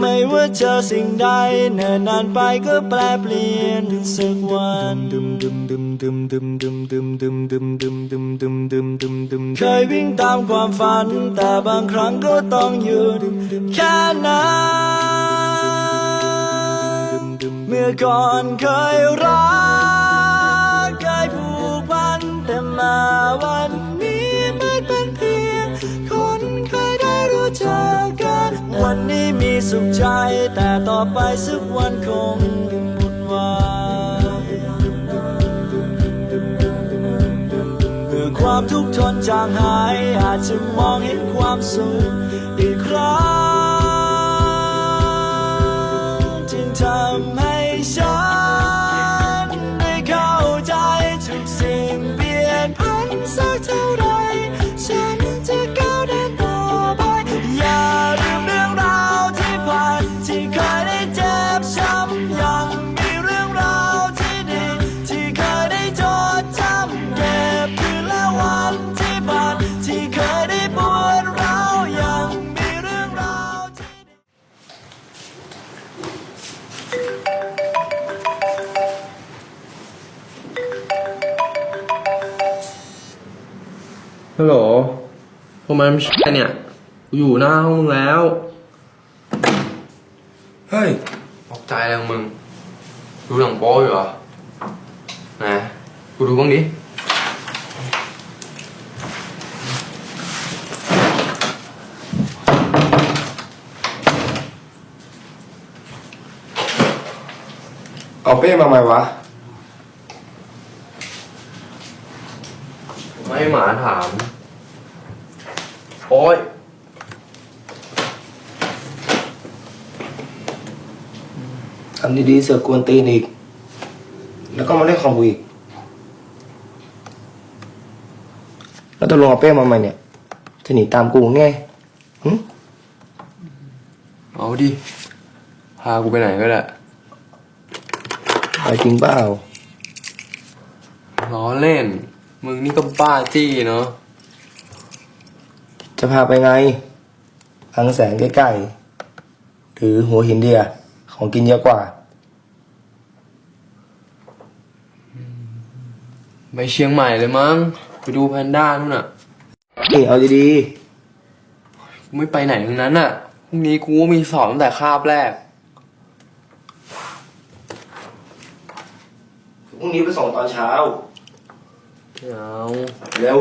ไม่ว่าเจอสิ่งใดเนิ่นนานไปก็แปลเปลี่ยนสักวันเคยวิ่งตามความฝัน แต่บางครั้งก็ต้องหยุดแค่นั้นเมื่อก่อนเคยรัก สุขใจ แต่ต่อไปสักวันคงหมดวังเมื่อความทุกข์ทนจางหาย อาจจะมองเห็นความสุขอีกครั้งจึงทำให้ฉัน ฮัลโหลพวกมันไม่ใช่เนี่ย กูอยู่หน้าห้องมึงแล้ว เฮ้ยตกใจอะไรของมึง ดูหนังโป๊อยู่เหรอไหนกูดูบ้างดิ เอาเป้มาไหมวะ ไม่ ให้หมาถาม โอ๊ยทำดีๆเสือกกวนตีนอีก แล้วก็มาเล่นคอมกูอีก แล้วตกลงเอาเป้มาไหมเนี่ย จะหนีตามกูไงหึเอาดิ พากูไปไหนก็ได้ ไปจริงเปล่า ล้อเล่น มึงนี่ก็บ้าจี้เนาะ จะพาไปไงอังแสงใกล้ๆ หรือหัวหินเดีย ของกินเยอะกว่า ไปเชียงใหม่เลยมั้ง ไปดูแพนด้านู่นน่ะ นี่เอาดีกูไม่ไปไหนทั้งนั้นอะ พรุ่งนี้กูก็มีสอบตั้งแต่คาบแรก ๆพรุ่งนี้ไปส่งตอนเช้า เอาเร็ว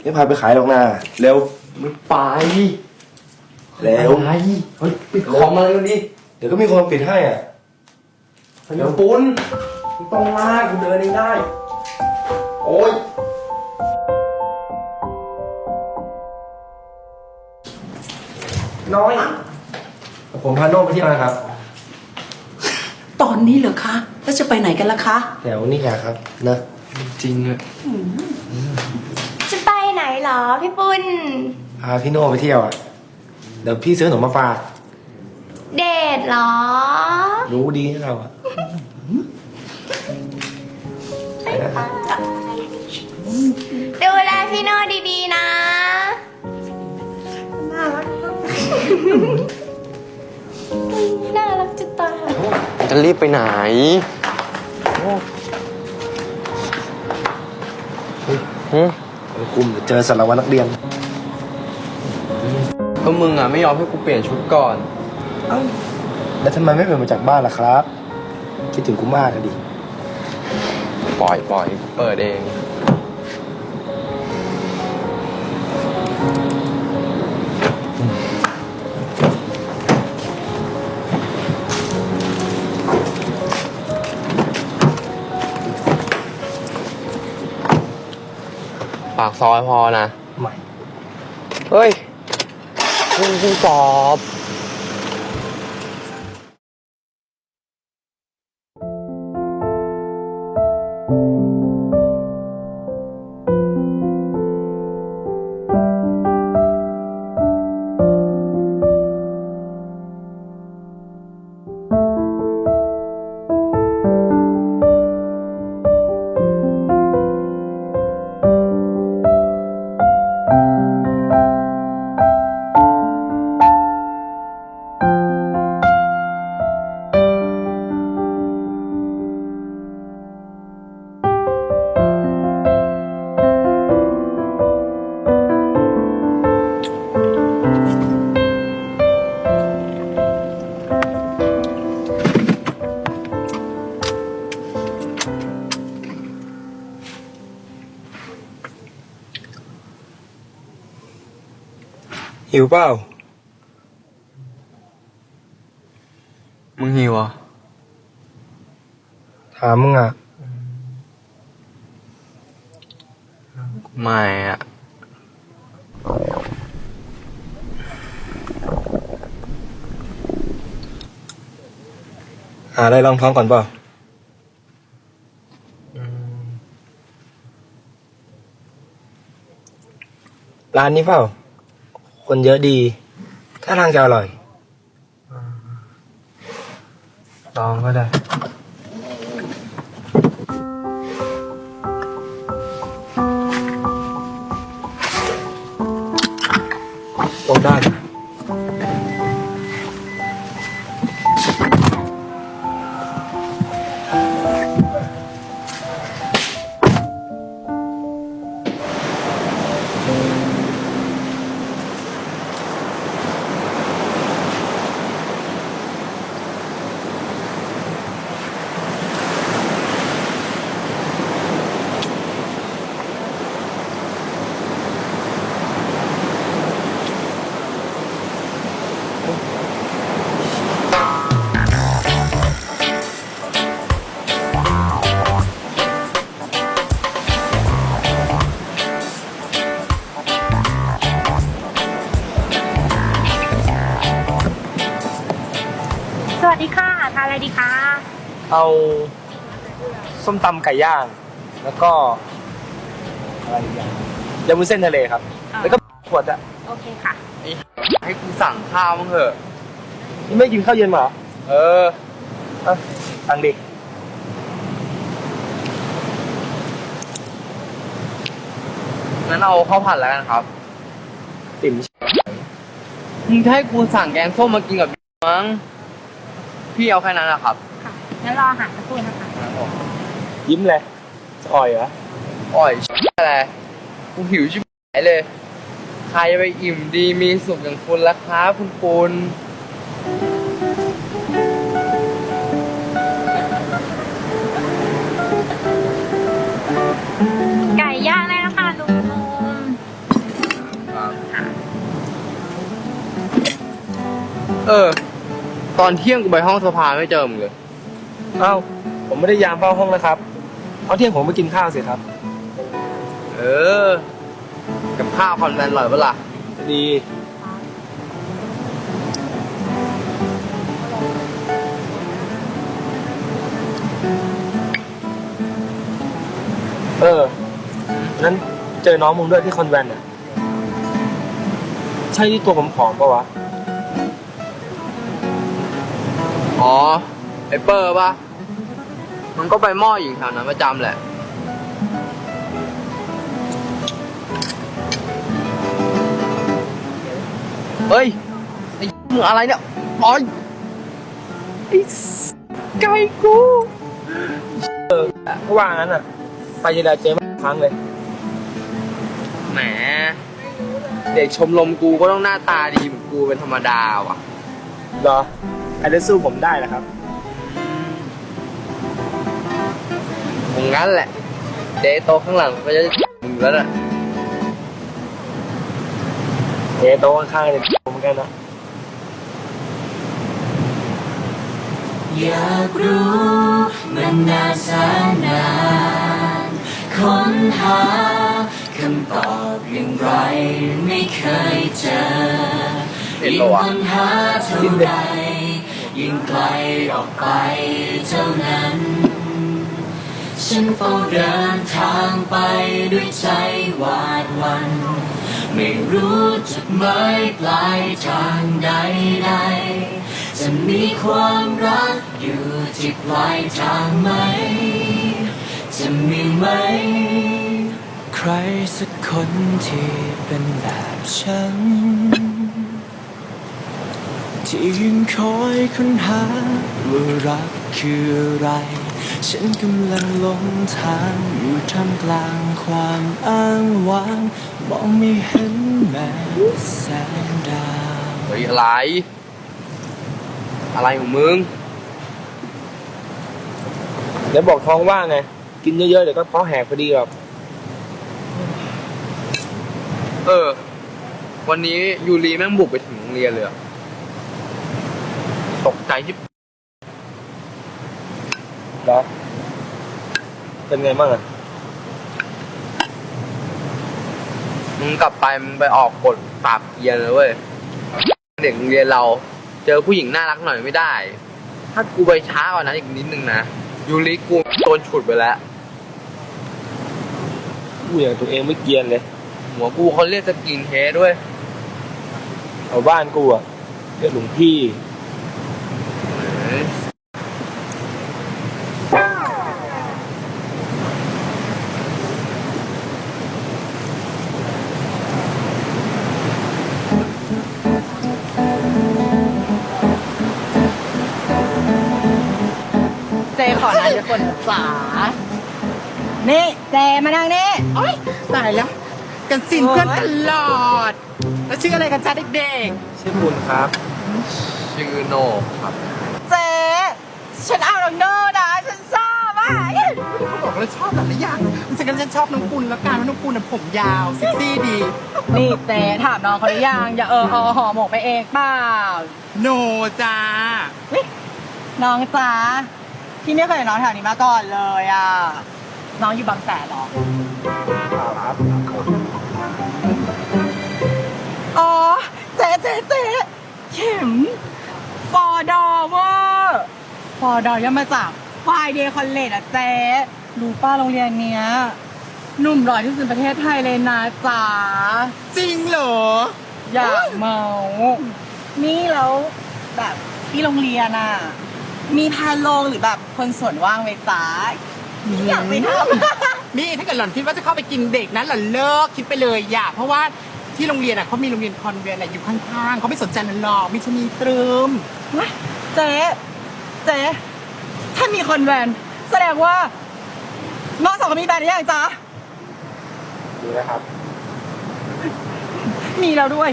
ไม่พาไปขายหรอกนะเร็ว ไม่ไปเร็ว อะไรเฮ้ยปิดคอมอะไรกันดิเดี๋ยวก็มีคนปิดให้อะเดี๋ยวปุ้นไม่ต้องลากกูเดินเองได้ โอ๊ยน้อย ผมพาโน่ไปเที่ยวนะครับ ตอนนี้เหรอคะ แล้วจะไปไหนกันล่ะคะ แถวนี้อะครับนะจริงอะจะไปไหนเหรอพี่ปุ้นพาพี่โน่ไปเที่ยวอะเดี๋ยวพี่ซื้อขนมมาฝากเดทเหรอ รู้ดีนะเราอะไปนะดูแลพี่โน่ดีๆนะน่ารักน่ารักจะตาย จะรีบไปไหนฮึเออคุมเดี๋ยวเจอสารวัตรนักเรียน ก็มึงอะไม่ยอมให้กูเปลี่ยนชุดก่อนเอ้าแล้วทำไมไม่เปิดมาจากบ้านล่ะครับ คิดถึงกูมากอะดิ ปล่อยปล่อยกูเปิดเอง ปากซอยพอนะ ไม่ เฮ้ยคุณกูสอบ วเปล่า มึงหิวอะถามมึงอะ ไม่อะ หาอะไรรองท้องก่อนเปล่า ร้านนี้เปล่า คนเยอะดี ถ้าทางจะอร่อย ลองก็ได้ตรงด้ ส้มตำไก่ย่าง แล้วก็อะไรอีกอย่างยำวุ้นเส้นทะเลครับแล้วก็ขวดอะโอเคค่ะ ให้กูสั่งข้าวมั้งเถอะ นี่ไม่กินข้าวเย็นมาเหรอเออเอะตังดิงั้นเอาข้าวผัดแล้วกันครับติ่มมึงจะให้กูสั่งแกงส้มมากินกับมั้ง พี่เอาแค่นั้นนะครับ ค่ะ งั้นรออาหารสักครู่นะคะ ยิ้มเลยจะอ่อยเหรออ่อยอะไรกูหิวชิบหายเลย ใครจะไปอิ่มดีมีสุขอย่างคุณล่ะครับคุณปุณไก่ย่างได้แล้วค่ะลุงเออ ตอนเที่ยงกูไปห้องสภาไม่เจอมึงเลย เอ้า ผมไม่ได้ยามเฝ้าห้องนะครับ เอาเที่ยงผมไปกินข้าวเสิครับ เออ กับข้าวคอนแวนต์อร่อยปะล่ะดี เออนั้นเจอน้องมึงด้วยที่คอนแวนต์อะ ใช่ที่ตัวผมผอมปะวะ อ๋อ ไอเปอร์ปะ มันก็ไปหม้อหญิงแถวนั้นประจำแหละเฮ้ยไอ้มึงอะไรเนี่ยอ๋อยไอ้ไก่กูก็ว่างั้นอะ ไปยีดาเจมากครั้งเลย แหม เด็กชมรมกูก็ต้องหน้าตาดีเหมือนกูเป็นธรรมดาว่ะ เหรอใครจะสู้ผมได้ล่ะครับ งงั้นแหละ เดโตะข้างหลังก็จะมึงแล้วน่ะเอะโต๊ะข้างๆเนี่ยผมเหมือนกันนะอยากรู้มันนานแสนนานค้นหาคำตอบอย่างไรไม่เคยเจอเห็นยิ่ปะงวะค้นหาเท่าใดยิ่งไกลออกไปเท่านั้น ฉันเฝ้าเดินทางไปด้วยใจหวาดวัน ไม่รู้จุดหมายปลายทางใดใดๆจะมีความรักอยู่ที่ปลายทางไหม จะมีไหม ใครสักคนที่เป็นแบบฉัน ที่ยังคอยค้นหาว่ารักคืออะไร ฉันกำลังหลงทางอยู่ท่ามกลางความอ้างว้าง มองไม่เห็นแม้แสงดาวเฮ้ยอะไร อะไรของมึง แล้วบอกท้องว่างไง กินเยอะๆ เดี๋ยวก็เพาะแหกพอดีหรอกเออ วันนี้ยูรีแม่งบุกไปถึงโรงเรียนเลยอะตกใจที่ แล้วเป็นไงบ้างอะมึงกลับไปมึงไปออกกฎปราบเกรียนเลยเว้ยเด็กโรงเรียนเรา เจอผู้หญิงน่ารักหน่อยไม่ได้ ถ้ากูไปช้ากว่านั้นอีกนิดนึงนะยูริกูโดนฉุดไปแล้วกูอย่างตัวเองไม่เกรียนเลย หัวกูเขาเรียกสกินเฮดด้วยเอาบ้านกูอะเรียกหลวงพี่ คนจ๋านี่เจมานั่งนี่โอ๊ยตายแล้ว กันสินเพื่อนตลอด แล้วชื่ออะไรกันจ้าเด็กชื่อคุณครับ ชื่อโนครับเจฉันเอาน้องโน่นะฉันชอบอะๆเขาบอกแล้วชอบแบบหรือยังฉันกันฉันชอบน้องปุณแล้วกันเพราะน้องปุณน่ะผมยาวเซ็กซี่ดี นี่เจถามน้องเขาหรือยังอย่าเออเอาห่อหมกไปเองเปล่า โนจ้า น้องจ๋า พี่ไม่เคยเห็นน้องแถวนี้มาก่อนเลยอะ น้องอยู่บางแสนเหรอครับอ๋อเจ๊เจ๊เจ๊เข็มฟอดอเวอร์ฟอดอย่ามาจากไฟเดย์คอลเลจอะเจ๊รู้ป้าโรงเรียนเนี้ยหนุ่มหล่อที่สุดในประเทศไทยเลยนะจ๋าจริงเหรอ อยากเมา นี่แล้วแบบที่โรงเรียนอะ มีพาโลงหรือแบบคนส่วนว่างไหมจ๊ะอยากไปทำ นี่ถ้าเกิดหล่อนคิดว่าจะเข้าไปกินเด็กนั้นหล่อนเลิกคิดไปเลยอย่าเพราะว่าที่โรงเรียนอะเขามีโรงเรียนคอนเวนต์อะอยู่ข้างๆเขาไม่สนใจนั่นหรอกมิชนีตรึมเจ๊เจ๊ถ้ามีคนแวนแสดงว่าน้องสองคนมีแฟนหรือยังจ๊ะดูนะครับ มีแล้วด้วย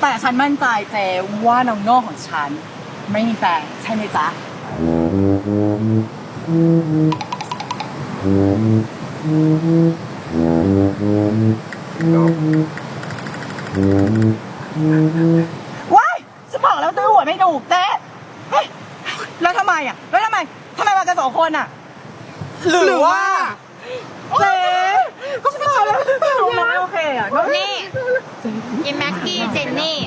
แต่ฉันมั่นใจเจ๊ว่าน้องโน่ของฉัน ไม่มีแฟนใช่ไหมจ๊ะ ว้ายฉันบอกแล้วซื้อหวยไม่ถูกเจ๊เฮ้ยแล้วทำไมอะ แล้วทำไมทำไมมากันสองคนอะหรือว่าเจ๊ก็ฉันบอกแล้วน้องไม่โอเคอะน้องนี่ยายแม็กกี้เจนนี่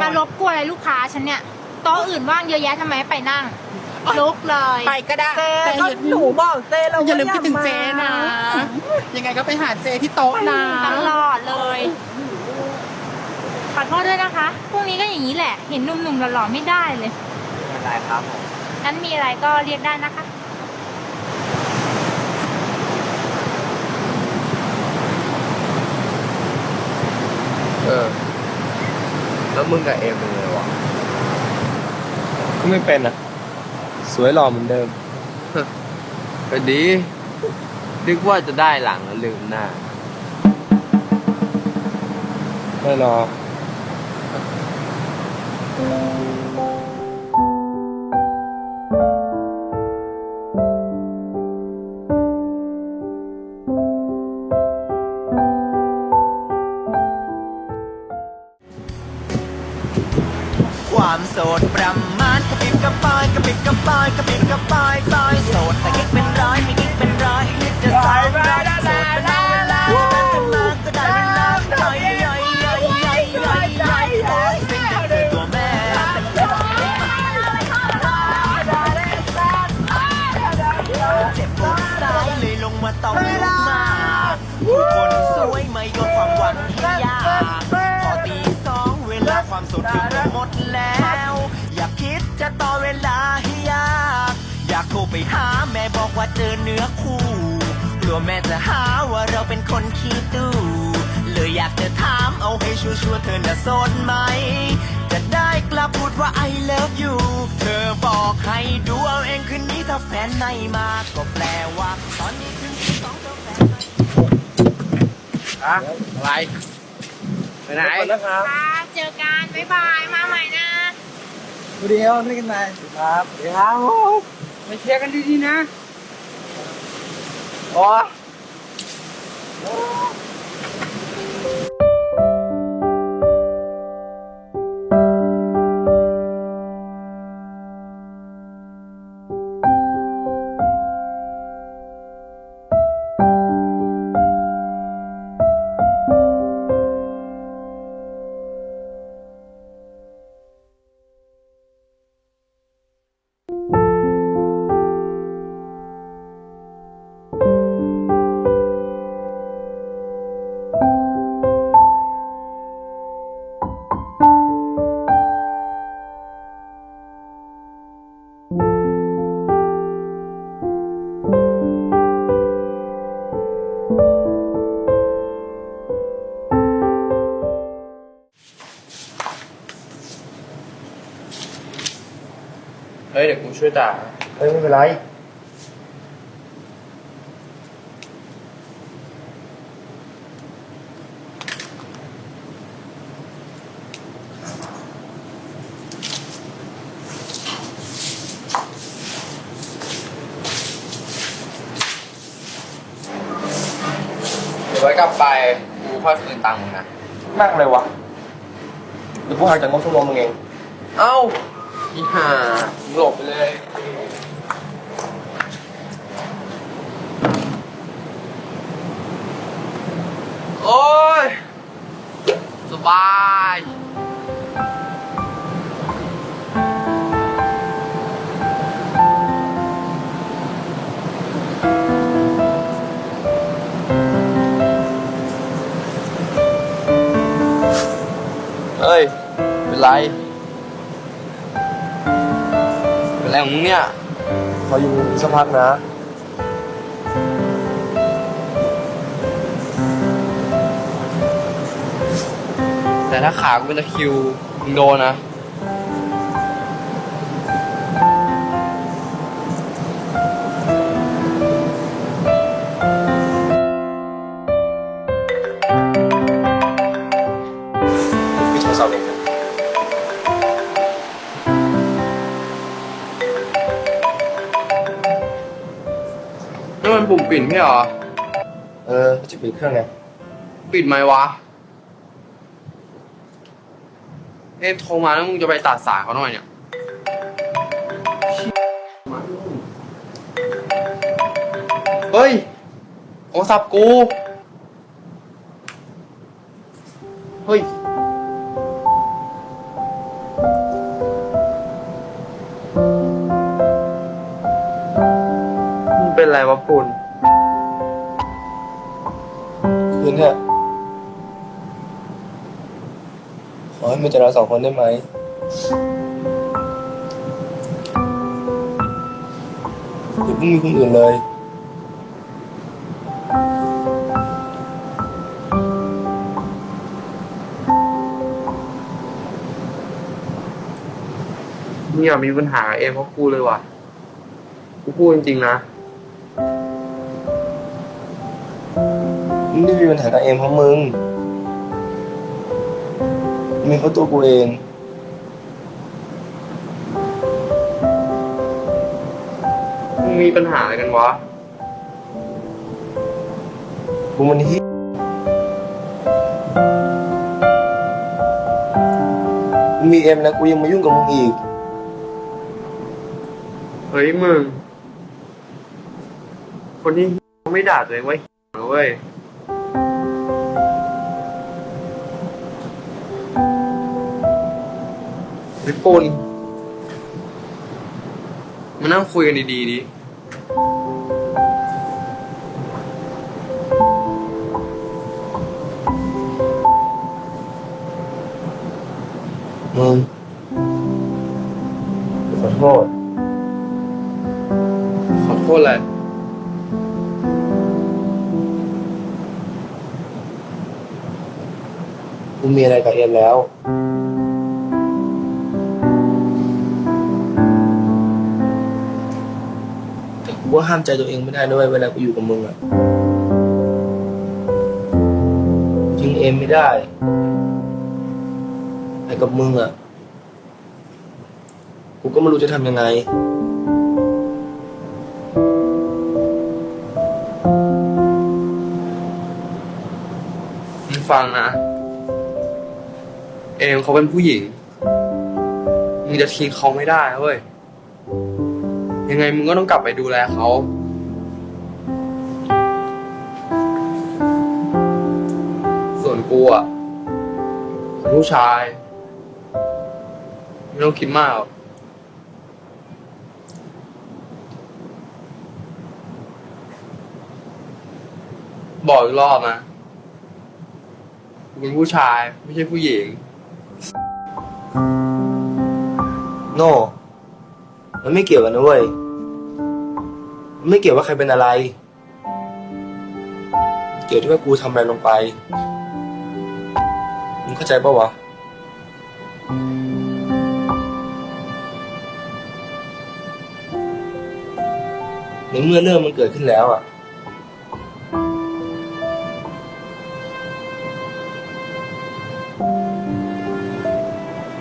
มารบกวนอะไรลูกค้าฉันเนี่ย โต๊ะอื่นว่างเยอะแยะทำไมไม่ไปนั่งลุกเลยไปก็ได้ เจ๊แต่ก็อย่าหนูบอกเจ๊เราอย่าลืมคิดถึงเจนะมายังไงก็ไปหาเจที่โต๊ะนะตลอดเลยขอโทษด้วยนะคะพรุ่งนี้ก็อย่างนี้แหละ เห็นหนุ่มๆหล่อๆไม่ได้เลยไม่ได้ครับผมนั้นมีอะไรก็เรียกได้นะคะ เออ แล้วมึงกับเอมเป็นไงวะ ก็ไม่เป็นอะ สวยหล่อเหมือนเดิม ก็ดีนึกว่าจะได้หลังแล้วลืมหน้า ไม่หรอก ไปหาแม่บอกว่าเจอเนื้อคู่กลัวแม่จะหาว่าเราเป็นคนขี้ตู้เลยอยากจะถามเอาให้ชัวร์ๆเธอน่ะโสดไหม จะได้กลับพูดว่า I love you เธอบอกให้ดูเอาเองคืนนี้ถ้าแฟนไม่มาก็แปลว่า ตอนนี้ถึงสองเธอแฟนไม่อะอะไรไปไหนขอบคุณนะครับค่ะเจอกัน บ๊ายบาย มาใหม่นะสวัสดีครับนี่กันนายครับสวัสดีครับ ไปเชียร์กันดีๆนะโอ้ เฮ้ยเดี๋ยวกูช่วยด่าเฮ้ยไม่เป็นไร เดี๋ยวไว้กลับไปกูค่อยคืนตังค์มึงนะ มากเลยวะเดี๋ยวกูหักจากงบชั่วโมงมึงเอง เอ้า อีห่าหลบไปเลย ของมึงเนี่ย ขออยู่สักพักนะ แต่ถ้าขากูเป็นตะคริวมึงโดนนะ ปุ่มปิดไม่เหรอ เออจะปิดเครื่องไง ปิดไหมวะ เอ็มโทรมาแล้วมึงจะไปตัดสายเขาหน่อยเนี่ย เฮ้ยโอสับกู เฮ้ย มึงเป็นไรวะปุนืนเถอะ ขอให้มีแต่เราสองคนได้ไหม อย่าเพิ่งมีคนอื่นเลย มึงอย่ามีปัญหาเอ็มเพราะกูเลยว่ะ กูพูดจริงๆนะ มึงไม่มีปัญหากับเอ็มเพราะมึงมึงเพราะตัวกูเอง มึงมีปัญหาอะไรกันวะ กูมันที่มีเอ็มแล้วกูยังมายุ่งกับมึงอีก เฮ้ยมึง คนที่ไม่ด่าตัวเองไว่านะเว้ย ริปปุนมานั่งคุยกันดีๆดิ มึงขอโทษ ขอโทษแหละกูมีอะไรกับเอ็มแล้ว กูก็ห้ามใจตัวเองไม่ได้ด้วยเวลากูอยู่กับมึงอะทิ้งเอ็มไม่ได้แต่กับมึงอะกูก็ไม่รู้จะทำยังไง มึงฟังนะ เอมเขาเป็นผู้หญิง มึงจะทิ้งเขาไม่ได้เว้ย ยังไงมึงก็ต้องกลับไปดูแลเขาส่วนกูอะเป็นผู้ชาย ไม่ต้องคิดมากหรอกบอกอีกรอบนะกูเป็นผู้ชาย ไม่ใช่ผู้หญิง โน่ มันไม่เกี่ยวกันนะเว้ยมันไม่เกี่ยวว่าใครเป็นอะไร เกี่ยวที่ว่ากูทำอะไรลงไปมึงเข้าใจปะวะในเมื่อเรื่องมันเกิดขึ้นแล้วอะ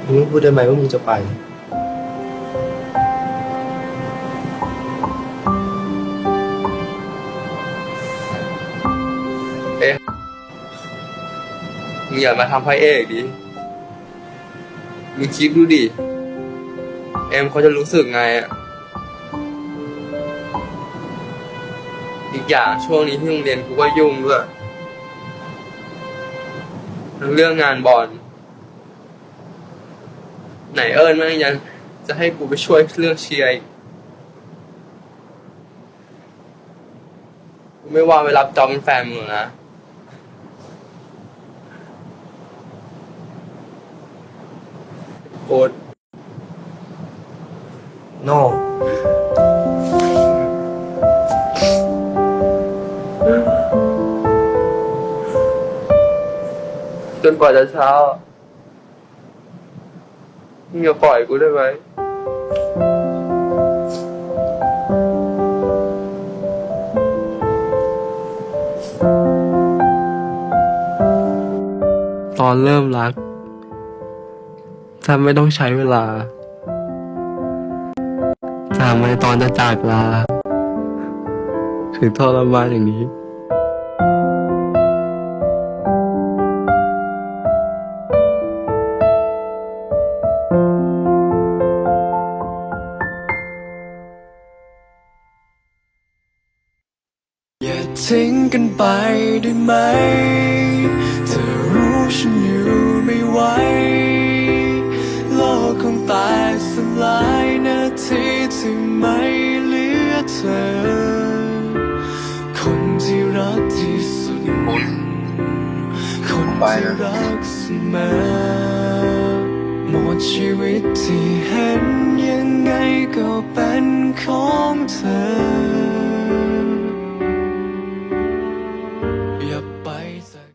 มึงพูดได้ไหมว่ามึงจะไป งอย่ามาทำพระเอกดิมึงคิดดูดิ เอ็มเขาจะรู้สึกไงอะอีกอย่างช่วงนี้ที่โรงเรียนกูก็ยุ่งด้วยทั้งเรื่องงานบอล ไหนเอิญแม่งยังจะให้กูไปช่วยเรื่องเชียร์กูไม่ว่าไปรับจอบเป็นแฟนมึงนะ โอ๊ต no จนกว่าจะเช้ามึงอย่าปล่อยกูได้ไหมตอนเริ่มรัก ถ้าไม่ต้องใช้เวลาทำไมตอนจะจากลา ถึงทรมานอย่างนี้อย่าทิ้งกันไปได้ไหม ธอ คนที่รักที่สุด คนที่รักเสมอหมดชีวิตที่เห็นยังไงก็เป็นของเธอ